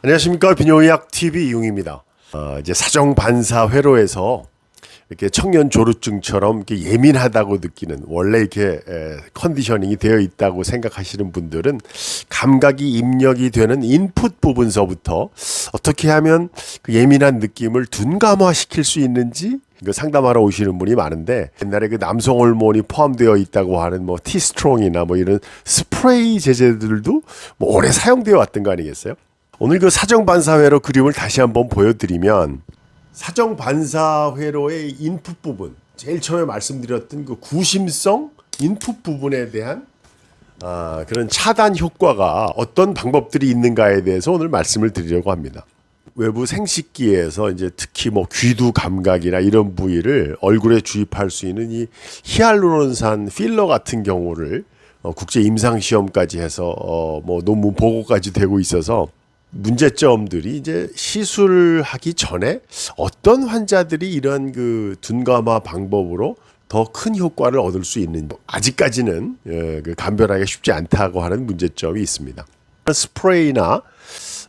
안녕하십니까 비뇨의학 TV 이용입니다. 어, 이제 사정 반사 회로에서 이렇게 청년 조루증처럼 이렇게 예민하다고 느끼는 원래 이렇게 에, 컨디셔닝이 되어 있다고 생각하시는 분들은 감각이 입력이 되는 인풋 부분서부터 어떻게 하면 그 예민한 느낌을 둔감화 시킬 수 있는지 그 상담하러 오시는 분이 많은데 옛날에 그 남성 호르몬이 포함되어 있다고 하는 뭐 티스트롱이나 뭐 이런 스프레이 제제들도 뭐 오래 사용되어 왔던 거 아니겠어요? 오늘 그 사정 반사회로 그림을 다시 한번 보여드리면 사정 반사회로의 인풋 부분 제일 처음에 말씀드렸던 그 구심성 인풋 부분에 대한 아, 그런 차단 효과가 어떤 방법들이 있는가에 대해서 오늘 말씀을 드리려고 합니다. 외부 생식기에서 이제 특히 뭐 귀두 감각이나 이런 부위를 얼굴에 주입할 수 있는 이 히알루론산 필러 같은 경우를 어, 국제 임상 시험까지 해서 어, 뭐 논문 보고까지 되고 있어서 문제점들이 이제 시술하기 전에 어떤 환자들이 이런 그 둔감화 방법으로 더 큰 효과를 얻을 수 있는 아직까지는 예, 그 감별하기가 쉽지 않다고 하는 문제점이 있습니다. 스프레이나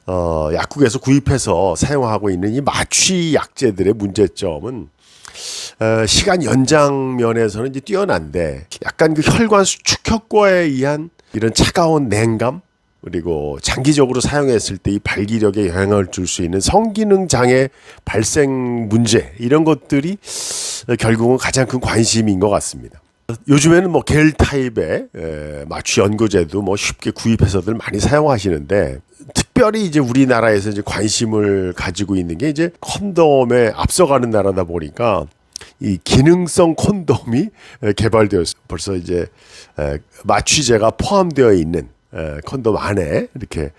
어, 약국에서 구입해서 사용하고 있는 이 마취 약제들의 문제점은 어, 시간 연장 면에서는 이제 뛰어난데 약간 그 혈관 수축 효과에 의한 이런 차가운 냉감 그리고 장기적으로 사용했을 때 이 발기력에 영향을 줄 수 있는 성기능 장애 발생 문제 이런 것들이 결국은 가장 큰 관심인 것 같습니다. 요즘에는 뭐 겔 타입의 에, 마취 연고제도 뭐 쉽게 구입해서들 많이 사용하시는데 특별히 이제 우리나라에서 이제 관심을 가지고 있는 게 이제 콘돔에 앞서가는 나라다 보니까 이 기능성 콘돔이 에, 개발되었어요. 벌써 이제 에, 마취제가 포함되어 있는 에, 콘돔 안에 이렇게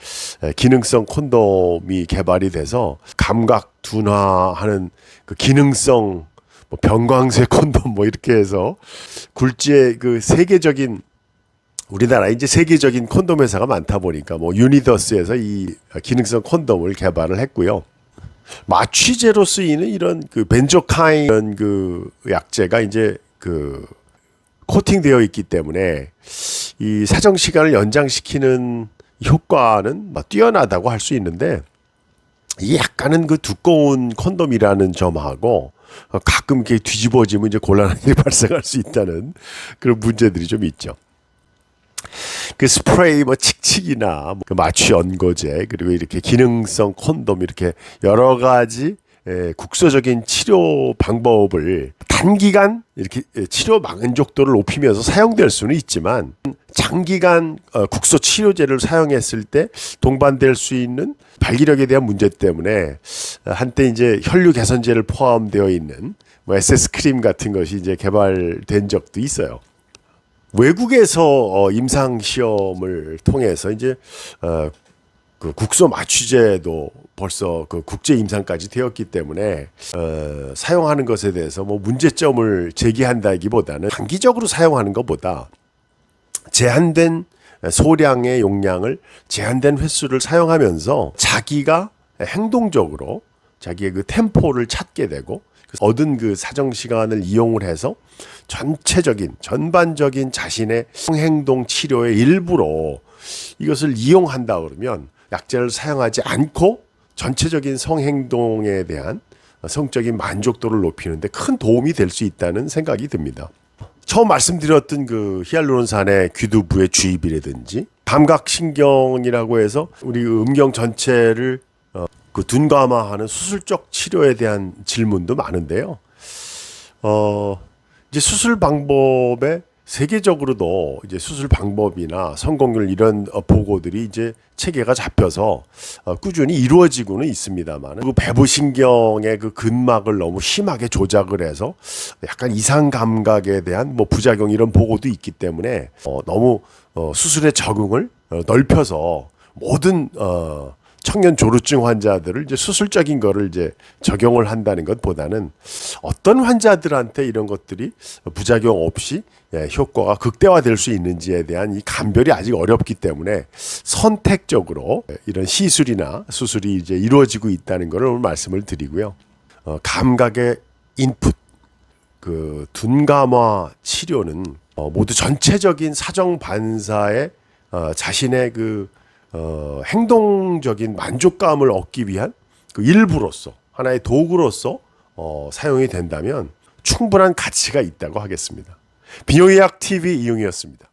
에, 기능성 콘돔이 개발이 돼서 감각 둔화하는 그 기능성 뭐 병광색 콘돔 뭐 이렇게 해서 굴지의 그 세계적인 우리나라 이제 세계적인 콘돔 회사가 많다 보니까 뭐 유니더스에서 이 기능성 콘돔을 개발을 했고요. 마취제로 쓰이는 이런 그 벤조카인 이런 그 약제가 이제 그 코팅되어 있기 때문에 이 사정 시간을 연장시키는 효과는 뭐 뛰어나다고 할 수 있는데 이게 약간은 그 두꺼운 콘돔이라는 점하고 가끔 이렇게 뒤집어지면 이제 곤란한 일이 발생할 수 있다는 그런 문제들이 좀 있죠. 그 스프레이 뭐 칙칙이나 그 마취 연고제 그리고 이렇게 기능성 콘돔 이렇게 여러 가지 예, 국소적인 치료 방법을 단기간 이렇게 예, 치료 만족도를 높이면서 사용될 수는 있지만 장기간 어, 국소 치료제를 사용했을 때 동반될 수 있는 발기력에 대한 문제 때문에 한때 이제 혈류 개선제를 포함되어 있는 뭐 SS 크림 같은 것이 이제 개발된 적도 있어요. 외국에서 어, 임상 시험을 통해서 이제 어, 그 국소 마취제도 벌써 그 국제 임상까지 되었기 때문에 어, 사용하는 것에 대해서 뭐 문제점을 제기한다기보다는 단기적으로 사용하는 것보다 제한된 소량의 용량을 제한된 횟수를 사용하면서 자기가 행동적으로 자기의 그 템포를 찾게 되고 얻은 그 사정 시간을 이용을 해서 전체적인 전반적인 자신의 성행동 치료의 일부로 이것을 이용한다 그러면 약제를 사용하지 않고 전체적인 성행동에 대한 성적인 만족도를 높이는데 큰 도움이 될 수 있다는 생각이 듭니다. 처음 말씀드렸던 그 히알루론산의 귀두부의 주입이라든지 감각신경이라고 해서 우리 음경 전체를 어, 그 둔감화하는 수술적 치료에 대한 질문도 많은데요. 어, 이제 수술 방법에 세계적으로도 이제 수술 방법이나 성공률 이런 어, 보고들이 이제 체계가 잡혀서 어, 꾸준히 이루어지고는 있습니다만 그 배부신경의 그 근막을 너무 심하게 조작을 해서 약간 이상 감각에 대한 뭐 부작용 이런 보고도 있기 때문에 어, 너무 어, 수술의 적응을 어, 넓혀서 모든 어, 청년 조루증 환자들을 이제 수술적인 거를 이제 적용을 한다는 것보다는 어떤 환자들한테 이런 것들이 부작용 없이 예, 효과가 극대화될 수 있는지에 대한 이 감별이 아직 어렵기 때문에 선택적으로 이런 시술이나 수술이 이제 이루어지고 있다는 것을 오늘 말씀을 드리고요. 어, 감각의 인풋, 그 둔감화 치료는 어, 모두 전체적인 사정 반사의 어, 자신의 그 어, 행동적인 만족감을 얻기 위한 그 일부로서 하나의 도구로서 어, 사용이 된다면 충분한 가치가 있다고 하겠습니다. 비용의학 TV 이용이었습니다.